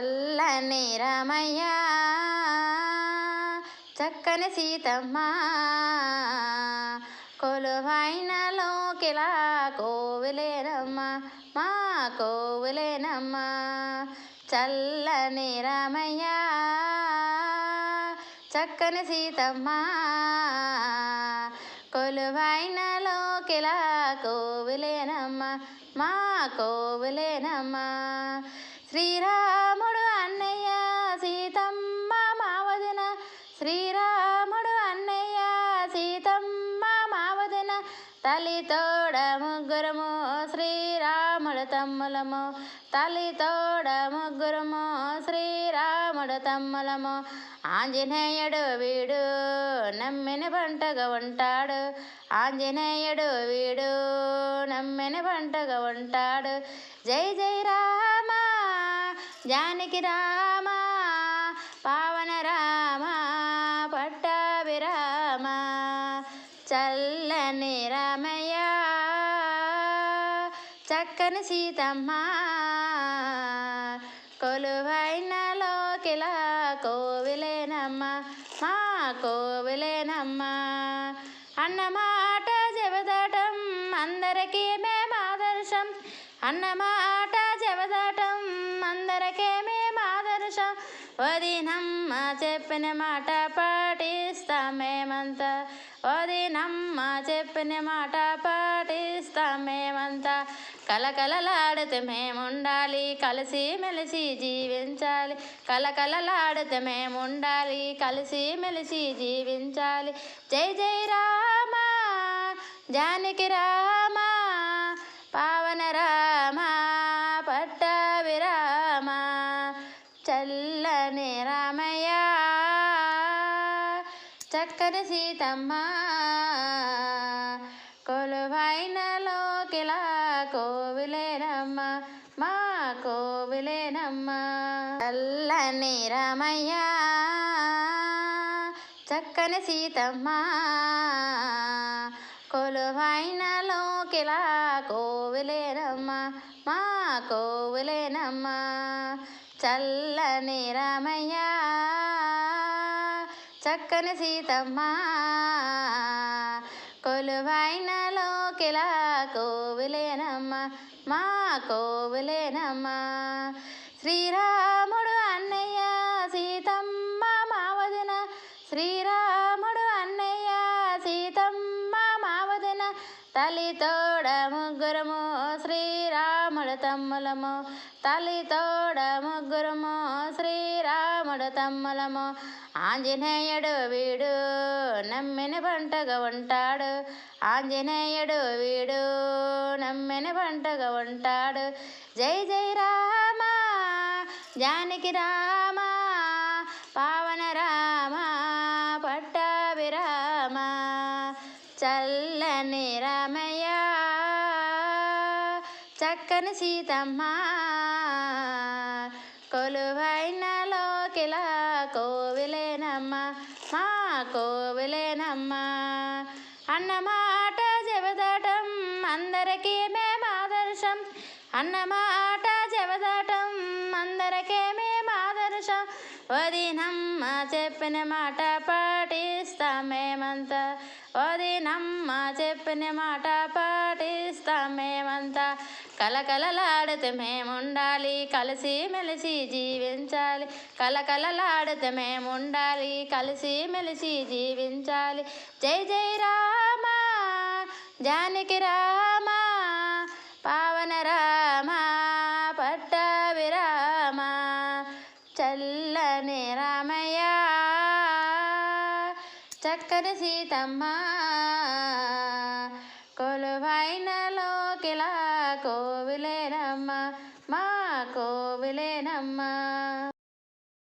చల్లని రామయ్య చక్కని సీతమ్మ కొలువైన లోకిలా కోవిలేనమ్మ మా కోవిలేనమ్మ. చల్లని రమయ్య చక్కని సీతమ్మ కొలువైన లోకిలా కోవిలేనమ్మ మా కోవిలేనమ్మ. శ్రీరా శ్రీరాముడు అన్నయ్య సీతమ్మ మావదిన తల్లితోడ ముగ్గురము శ్రీరాముడు తమ్ములము. తలితోడ ముగ్గురము శ్రీరాముడు తమ్ములము. ఆంజనేయుడు వీడు నమ్మిన పంటగా ఉంటాడు. ఆంజనేయుడు వీడు నమ్మిన పంటగా ఉంటాడు. జై జై రామ జానకి రామ రామయ్య. చక్కని సీతమ్మ. కొలువైన లోకిలా కోవిలేనమ్మ. మా కోవిలేనమ్మ. అన్నమాట జవదాటం అందరికీ మేము ఆదర్శం అన్నమాట జవదాటం అందరికీ మే ఆదర్శం వదినమ్మ చెప్పిన మాట పాటిస్తాం మేమంతా వదినమ్మ చెప్పిన మాట పాటిస్తాం మేమంతా కలకలలాడితే మేముండాలి కలిసి మెలిసి జీవించాలి. కలకలలాడితే మేముండాలి కలిసి మెలిసి జీవించాలి. జై జై రామ జానకి రా చల్లని రామయ్య. చక్కని సీతమ్మ. కొలువైన లోకిలా కోవిలేనమ్మ. మా కోవిలేనమ్మ. చల్లని రామయ్య. చక్కని సీతమ్మ. కొలువైన లోకిలా కోవిలేనమ్మ. మా కోవిలేనమ్మ. చల్లని రామయ్య చక్కని సీతమ్మ కొలువైన లోకిలా కోవిలేనమ్మ మా కోవిలేనమ్మ. శ్రీరాముడు అన్నయ్య సీతమ్మ మావదిన శ్రీరాముడు అన్నయ్య సీతమ్మ మావదిన తల్లితోడ ముగ్గురము శ్రీరాముడు తమ్ములము తల్లితోడ ముగ్గురము శ్రీరాముడు తమ్ములము ఆంజనేయుడు వీడు నమ్మిన పంటగా ఉంటాడు. ఆంజనేయుడు వీడు నమ్మిన పంటగా ఉంటాడు. జై జై రామ జానకి రామ చక్కని సీతమ్మ. కొలువైన లోకిలా కోవిలేనమ్మ. మా కోవిలేనమ్మ. అన్నమాట జవదాటం అందరికీ మేము ఆదర్శం. అన్నమాట జవదాటం అందరికీ మేము ఆదర్శం. వదినమ్మ చెప్పిన మాట పాటిస్తాం మేమంతా. వదినమ్మ చెప్పిన మాట పాటిస్తాం మేమంతా. కలకలలాడితే మేముండాలి కలిసి మెలిసి జీవించాలి. కలకలలాడితే మేముండాలి కలిసి మెలిసి జీవించాలి. జై జై రామ జానకి రామ పావన రామ పట్టవి రామ చల్లని రామయ్య చక్కని సీతమ్మ కొలువైన లోకిలా కోవిలేనమ్మ మా కోవిలేనమ్మ